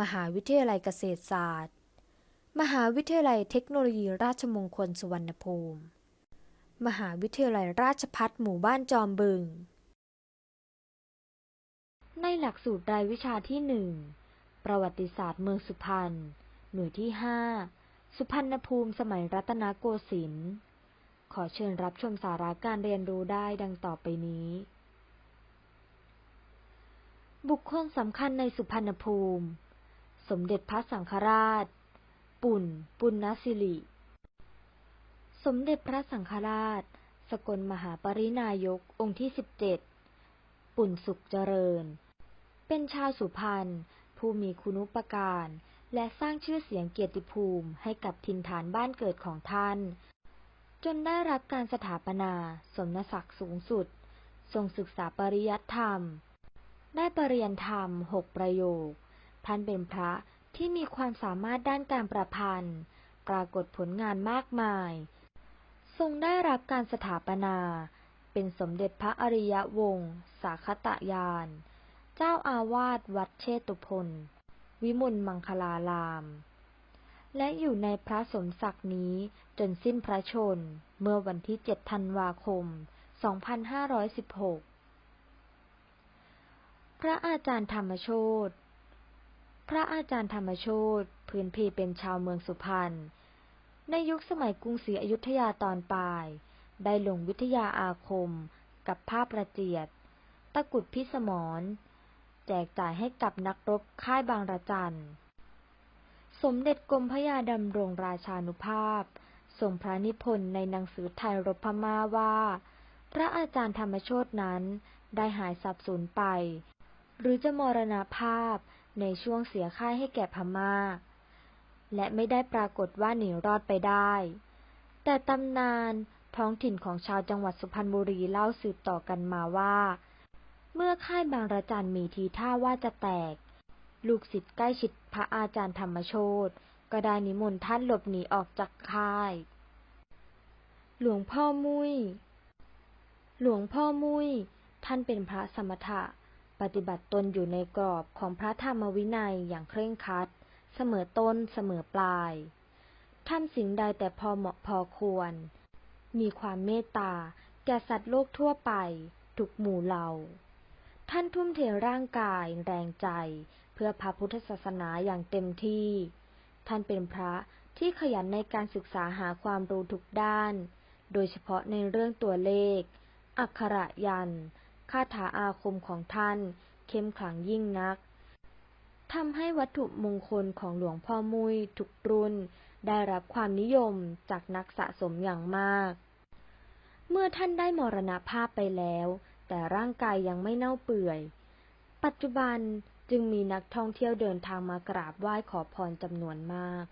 มหาวิทยาลัยเกษตรศาสตร์ มหาวิทยาลัยเทคโนโลยีราชมงคลสุวรรณภูมิ มหาวิทยาลัยราชภัฏหมู่บ้านจอมบึง ในหลักสูตรรายวิชาที่หนึ่งประวัติศาสตร์เมืองสุพรรณ หน่วยที่5สุพรรณภูมิสมัยรัตนโกสินทร์ขอเชิญรับชมสาระการเรียนรู้ได้ดังต่อไปนี้ บุคคลสำคัญในสุพรรณภูมิ สมเด็จพระสังฆราช ปุ่น ปุณณสิริ สมเด็จพระสังฆราช สกลมหาปรินายกองค์ที่17ปุ่นสุขเจริญ เป็นชาวสุพรรณ ผู้มีคุณุปการ และสร้างชื่อเสียงเกียรติภูมิให้กับถิ่นฐานบ้านเกิดของท่าน จนได้รับการสถาปนา สมณศักดิ์สูงสุด ทรงศึกษาปริยัติธรรม ได้ปรริญญาธรรมหกประโยค ท่านเป็นพระที่มีความสามารถด้านการประพันธ์ ปรากฏผลงานมากมาย ทรงได้รับการสถาปนา เป็นสมเด็จพระอริยวงศ์สาคตยาน เจ้าอาวาสวัดเชตุพนวิมลมังคลาราม และอยู่ในพระสมศักดิ์นี้จนสิ้นพระชน เมื่อวันที่ 7 ธันวาคม 2516 พระอาจารย์ธรรมโชต พระอาจารย์ธรรมโชตพื้นเพเป็นชาวเมืองสุพรรณ ในยุคสมัยกรุงศรีอยุธยาตอนปลาย ได้ลงวิทยาอาคมกับผ้าประเจียด ตะกุดพิสมร แจกจ่ายให้กับนักรบค่ายบางระจัน สมเด็จกรมพระยาดำรงราชานุภาพทรงพระนิพนธ์ในหนังสือไทยรบพม่าว่า พระอาจารย์ธรรมโชตนั้นได้หายสับสูญไป หรือจะมรณภาพ ในช่วงเสียค่ายให้แก่พม่า และไม่ได้ปรากฏว่าหนีรอดไปได้ แต่ตำนานท้องถิ่นของชาวจังหวัดสุพรรณบุรีเล่าสืบต่อกันมาว่า เมื่อค่ายบางระจันมีทีท่าว่าจะแตก ลูกศิษย์ใกล้ชิดพระอาจารย์ธรรมโชตก็ได้นิมนต์ท่านหลบหนีออกจากค่าย หลวงพ่อมุ้ย หลวงพ่อมุ้ย ท่านเป็นพระสมถะ ปฏิบัติตนอยู่ในกรอบของพระธรรมวินัยอย่างเคร่งครัด เสมอต้นเสมอปลายทำสิ่งใดแต่พอเหมาะพอควร มีความเมตตา แก่สัตว์โลกทั่วไป ทุกหมู่เหล่า ท่านทุ่มเทร่างกายแรงใจ เพื่อพระพุทธศาสนาอย่างเต็มที่ ท่านเป็นพระที่ขยันในการศึกษาหาความรู้ทุกด้าน โดยเฉพาะในเรื่องตัวเลข อักขระยันต์ คาถาอาคมของท่าน เข้มขลังยิ่งนักทำให้วัตถุมงคลของหลวงพ่อมุยทุกรุ่น ได้รับความนิยมจากนักสะสมอย่างมาก เมื่อท่านได้มรณภาพไปแล้ว แต่ร่างกายยังไม่เน่าเปื่อย ปัจจุบันจึงมีนักท่องเที่ยวเดินทางมากราบไหว้ขอพรจำนวนมาก